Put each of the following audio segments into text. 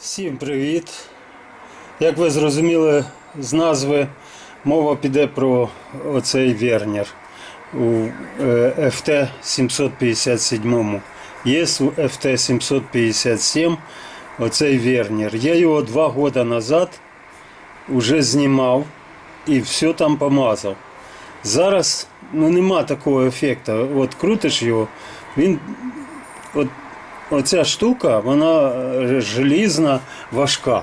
Всім привіт! Як ви зрозуміли з назви, мова піде про оцей вернер у е, FT 757. Є у FT 757 оцей вернер. Я його два роки назад вже знімав і все там помазав. Зараз ну, нема такого ефекту. От крутиш його, він от оця штука, вона е, желізна, важка.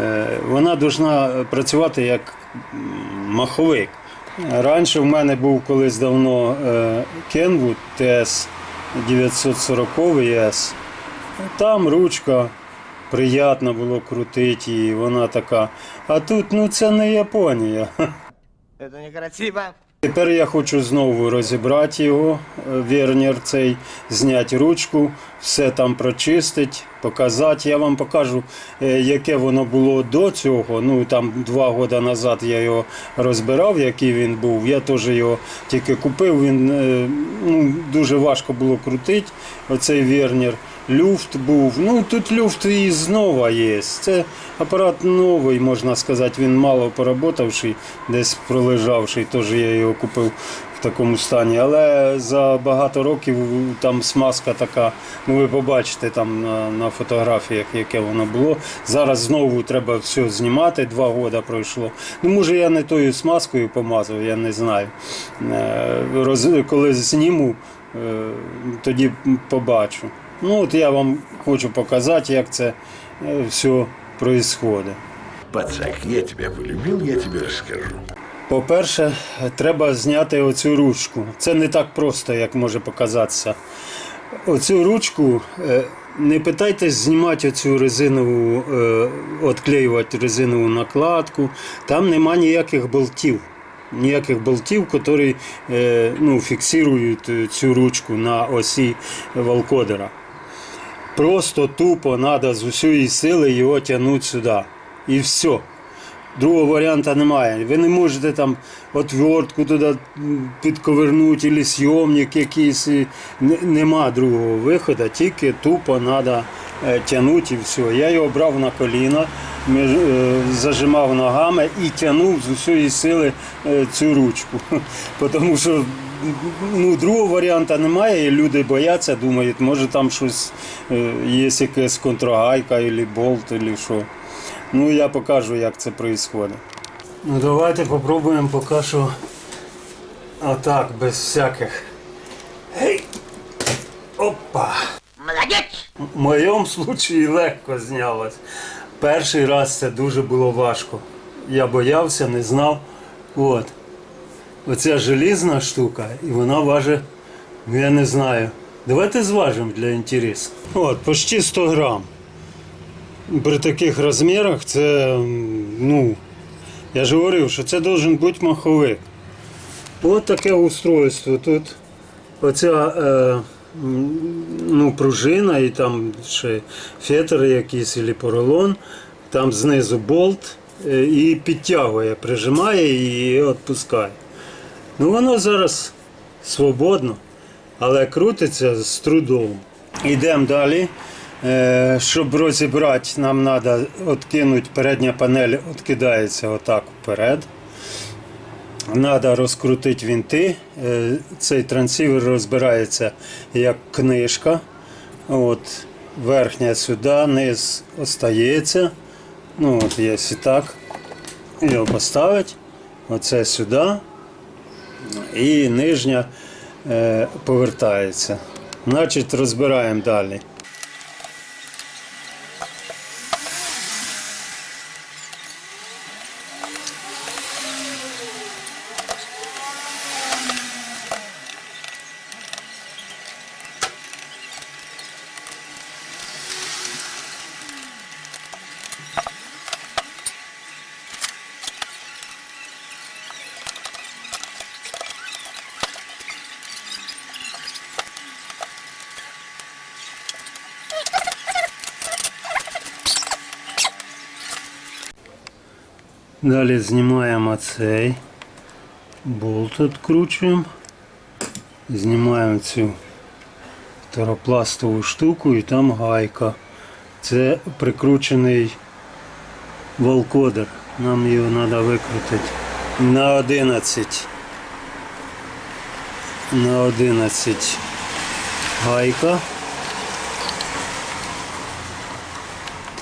Е, Вона повинна працювати як маховик. Раніше в мене був колись давно е, Kenwood TS 940 S. Там ручка, приємно було крутити її, вона така. А тут ну це не Японія. Это некрасиво. Тепер я хочу знову розібрати його, е, вернер цей, зняти ручку, все там прочистити, показати. Я вам покажу, е, яке воно було до цього. Ну там два роки назад я його розбирав, який він був. Я теж його тільки купив. Він е, ну, дуже важко було крутити. Оцей вернер. Люфт був. Ну тут люфт і знову є. Це апарат новий, можна сказати. Він мало поработавший, десь пролежавший. Теж я його купив в такому стані. Але за багато років там смазка така. Ну ви побачите там на, на фотографіях, яке воно було. Зараз знову треба все знімати. Два роки пройшло. Ну може я не тою смазкою помазав, я не знаю. Е, Роз, коли зніму, е, тоді побачу. Ну от я вам хочу показати, як це е, все відбувається. Пацак, я тебя полюбил, я тебе расскажу. По-перше, треба зняти оцю ручку. Це не так просто, як може показатися. Оцю ручку е, не питайтесь знімати оцю резинову, е, відклеювати резинову накладку. Там нема ніяких болтів. Ніяких болтів, які е, ну, фіксують е, цю ручку на осі валкодера. Просто тупо треба з усієї сили його тягнути сюди. І все. Другого варіанту немає. Ви не можете там отвертку туди підковернути, або зйомник якийсь. Нема другого виходу, тільки тупо треба тягнути і все. Я його брав на коліна, е, зажимав ногами і тягнув з усієї сили е, цю ручку. Тому що ну, другого варіанту немає, і люди бояться, думають, може там щось е, є якась контрагайка, або болт, або що. Ну, я покажу, як це відбувається. Ну, давайте спробуємо поки що отак, без всяких. Гей! Опа! Молодец! В моєму випадку легко знялось. Перший раз це дуже було важко. Я боявся, не знав. От. Оця желізна штука, і вона важить, ну я не знаю. Давайте зважимо для інтересу. От, почти 100 грам. При таких розмірах це, ну, я ж говорив, що це должен бути маховик. От таке устройство. Тут оця е, ну, пружина і там ще фетр якийсь або поролон, там знизу болт е, і підтягує, прижимає і відпускає. Ну воно зараз свободно, але крутиться з трудом. Йдемо далі. Е, Щоб розібрати, нам треба відкинути передня панель, відкидається отак вперед. Треба розкрутити вінти. Е, Цей трансивер розбирається як книжка. От, верхня сюди, низ остається. Ну, от є і так. Його поставити. Оце сюди. І нижня е, повертається. Значить, розбираємо далі. Далі знімаємо цей болт відкручуємо. Знімаємо цю теропластову штуку і там гайка. Це прикручений волкодер. Нам його треба викрутити. На 11. На 11 гайка.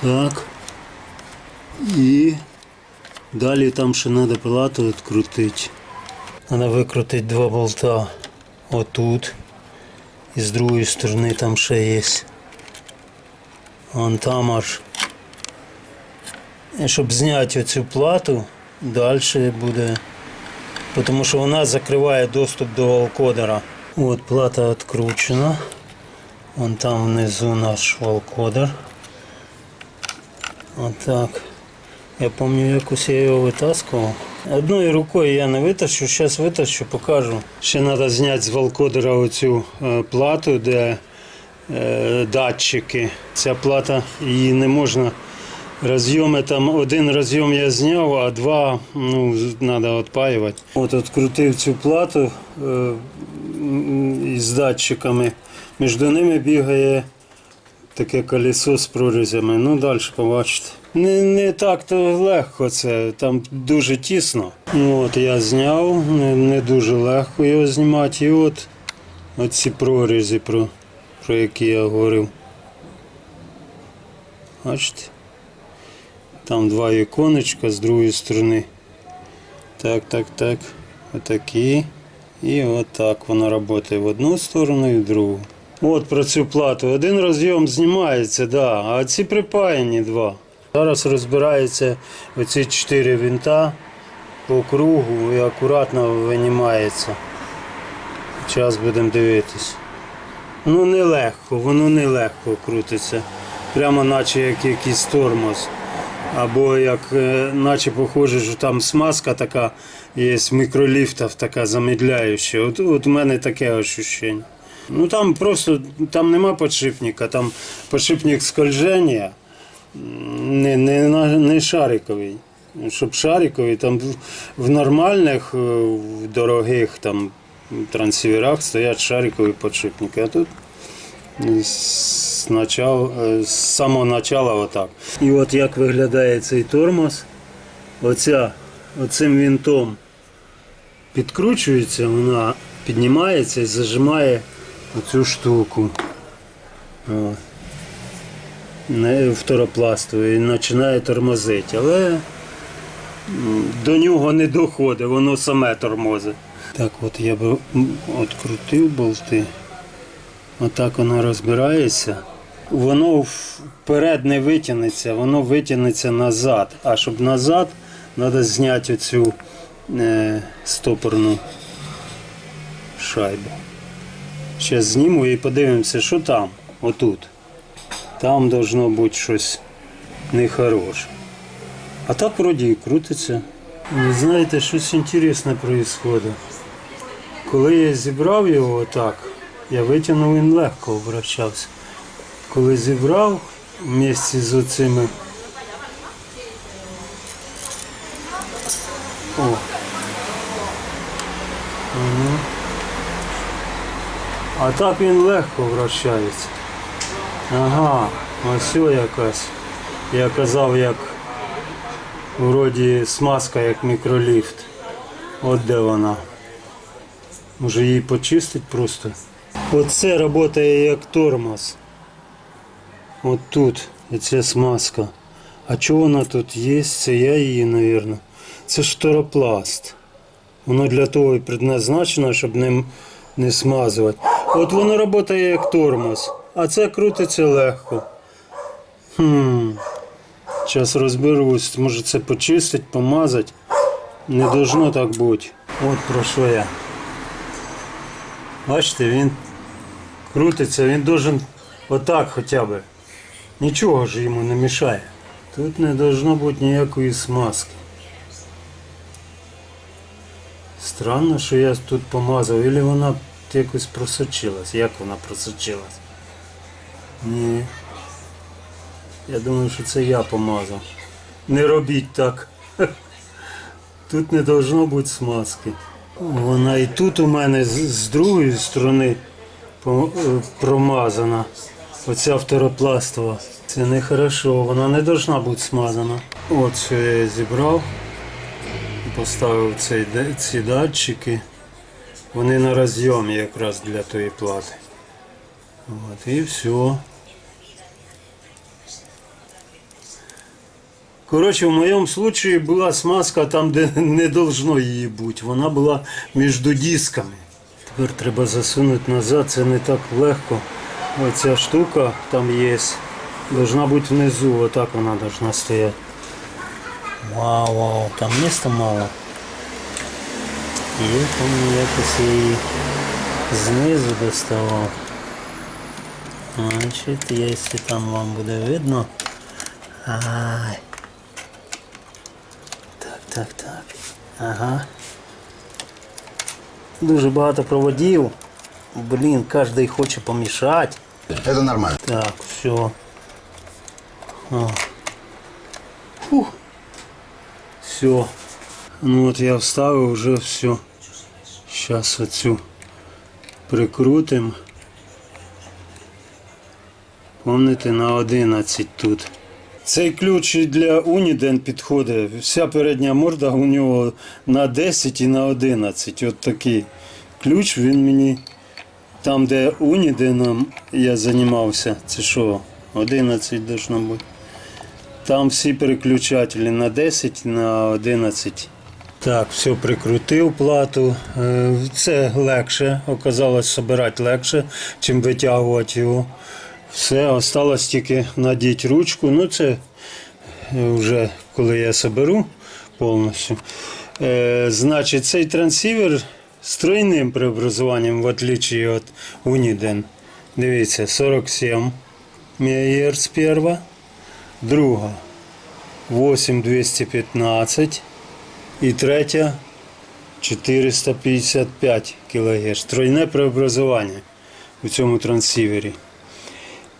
Так. І далі там ще треба плату відкрутити. Треба викрутити два болта отут. І з другої сторони там ще є. Вон там аж. І щоб зняти оцю плату, далі буде. Тому що вона закриває доступ до волкодера. От плата відкручена. Вон там внизу наш волкодер. Отак. Я пам'ятаю, якось я його витаскував. Одною рукою я не витащу, зараз витащу, покажу. Ще треба зняти з волкодера оцю е, плату, де е, датчики. Ця плата її не можна. Розйоми там один розйом я зняв, а два ну, треба відпаювати. От відкрутив цю плату е, м, датчиками. Між ними бігає таке колесо з прорізями. Ну, далі побачите. Не, не так то легко це, там дуже тісно. Ну, от я зняв, не, не дуже легко його знімати. І от ці прорізі, про, про які я говорив. Бачите? Там два іконечка з другої сторони. Так, так, так. Отакі. І отак воно працює в одну сторону і в другу. От про цю плату. Один розйом знімається, да, а ці припаяні два. Зараз розбираються оці чотири винта по кругу і акуратно винімається. Зараз будемо дивитись. Ну нелегко, воно нелегко крутиться. Прямо наче як якийсь тормоз. Або як е, наче похоже, що там смазка така є в мікроліфтах така замедляюча. От, от у мене таке ощущення. Ну там просто там нема подшипника, там подшипник скольження, не, не, не шариковий. Щоб шариковий, там в- нормальних, е, в дорогих там трансіверах стоять шарикові подшипники, а тут з, начала, е, з самого начала отак. І от як виглядає цей тормоз. Оця, оцим вінтом підкручується, вона піднімається і зажимає оцю штуку. О. Не второпластовий і починає тормозити. Але до нього не доходить, воно саме тормозить. Так, от я б відкрутив болти. Отак воно розбирається. Воно вперед не витягнеться, воно витягнеться назад. А щоб назад, треба зняти оцю е, стопорну шайбу. Зараз зніму і подивимося, що там, отут. Там должно бути щось нехороше. А так вроді і крутиться. Ви знаєте, щось інтересне відбувається. Коли я зібрав його отак, я витягнув він легко обращався. Коли зібрав вместе з оцими. О. Ага. А так він легко вращається. Ага, ось якась. Я казав, як вроді смазка, як мікроліфт. От де вона. Може її почистити просто. Оце працює як тормоз. От тут ця смазка. А чого вона тут є? Це я її, мабуть. Це ж торопласт. Воно для того і предназначено, щоб ним не смазувати. От воно працює як тормоз, а це крутиться легко. Хм. Зараз розберусь, може це почистити, помазати. Не должно так бути. От про що я. Бачите, він крутиться, він должен отак хоча б. Нічого ж йому не мішає. Тут не должно бути ніякої смазки. Странно, що я тут помазав, або вона якось просочилась. Як вона просочилась? Ні. Я думаю, що це я помазав. Не робіть так. Тут не должно бути смазки. Вона і тут у мене з, другої сторони е, промазана. Оця второпластова. Це не хорошо, вона не повинна бути смазана. От що я зібрав. Поставив цей, ці датчики. Вони на розйомі якраз для тої плати. От, і все. Коротше, в моєму случаї була смазка там, де не должно її бути. Вона була між дисками. Тепер треба засунути назад, це не так легко. Оця штука там є. Должна бути внизу, отак вона должна стояти. Вау, вау, там міста мало. Я помню, якось її знизу доставав. Значить, якщо там вам буде видно. Ай. Так, так. Ага. Дуже багато проводів. Блін, кожен хоче помішати. Это нормально. Так, все. О. Фух. Все. Ну от я вставив вже все. Зараз оцю прикрутим. Помните на 11 тут. Цей ключ для Уніден підходить. Вся передня морда у нього на 10 і на 11. От такий ключ він мені там, де Уніденом я займався, це що, 11 должно бути. Там всі переключателі на 10, на 11. Так, все прикрутив плату. Е, Це легше, оказалось збирати легше, чим витягувати його. Все, осталось тільки надіти ручку. Ну це е, вже коли я соберу повністю. Е, значить, цей трансивер з тройним преобразуванням, в отличие від Uniden. Дивіться, 47 МГц перша, друга 8215 і третя 455 кГц. Тройне преобразування у цьому трансивері.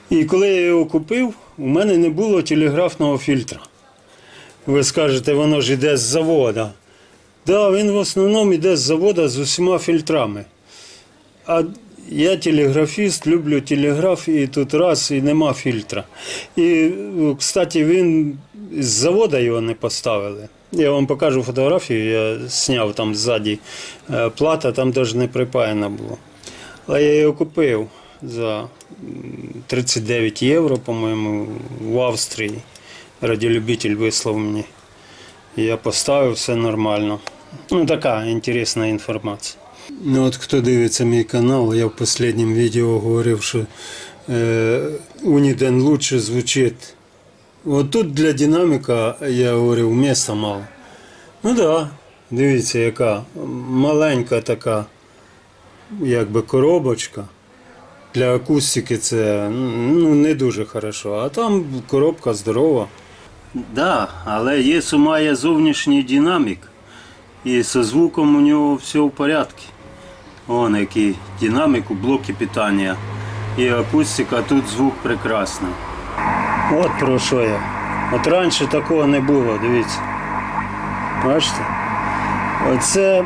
І коли я його купив, у мене не було телеграфного фільтра. Ви скажете, воно ж йде з завода. Так, да, він в основному йде з завода з усіма фільтрами. А я телеграфіст, люблю телеграф, і тут раз і нема фільтра. І, кстати, він з завода його не поставили. Я вам покажу фотографію, я зняв там ззаді е, плата, там навіть не припаяна була. Але я його купив за 39 євро, по-моєму, в Австрії. Радіолюбитель вислав мені. Я поставив все нормально. Ну, така інтересна інформація. Ну от хто дивиться мій канал, я в останньому відео говорив, що е, Уніден лучше звучить. От тут для динаміка, я говорив, міста мало. Ну так, да, дивіться, яка маленька така, якби коробочка. Для акустики це ну, не дуже хорошо, а там коробка здорова. Так, да, але є має зовнішній динамік. І зі звуком у нього все в порядку. Вон який динамік у блокі питання. І акустика, тут звук прекрасний. От про що я. От раніше такого не було, дивіться. Бачите? Оце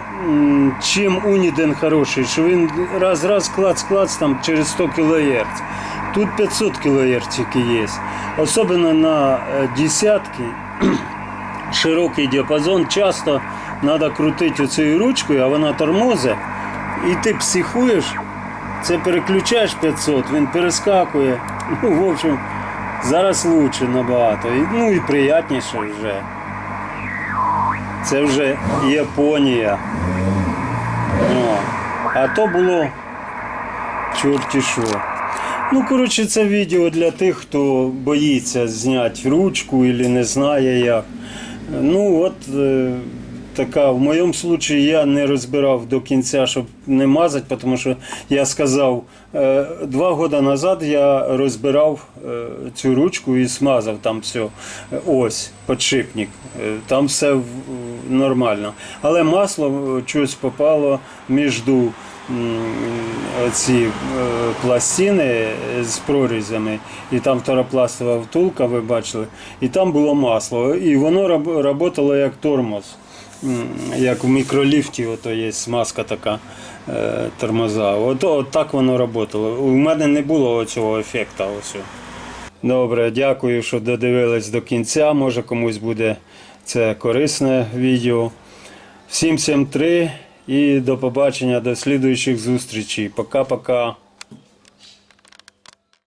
чим Уніден хороший, що він раз-раз клац-клац там через 100 кГц. Тут 500 кГц є. Особливо на е, десятки широкий діапазон, часто треба крутити оцією ручкою, а вона тормозить, і ти психуєш, це переключаєш 500, він перескакує. Ну, в общем, зараз лучше набагато. Ну і приятніше вже. Це вже Японія. О, а то було чорті що. Ну, коротше, це відео для тих, хто боїться зняти ручку і не знає як. Ну, от е, така, в моєму випадку я не розбирав до кінця, щоб не мазати, тому що я сказав, е, два роки назад я розбирав е, цю ручку і смазав там все. Ось, подшипник. Е, Там все в- нормально. Але масло е, щось попало між ці е, пластини з прорізями, і там второпластова втулка, ви бачили, і там було масло. І воно працювало як тормоз. Як в мікроліфті, ото є смазка така. е, тормоза. От, от так воно працювало. У мене не було цього ефекту. Добре, дякую, що додивились до кінця. Може комусь буде це корисне відео. Всім всім три і до побачення, до слідуючих зустрічей. Пока-пока.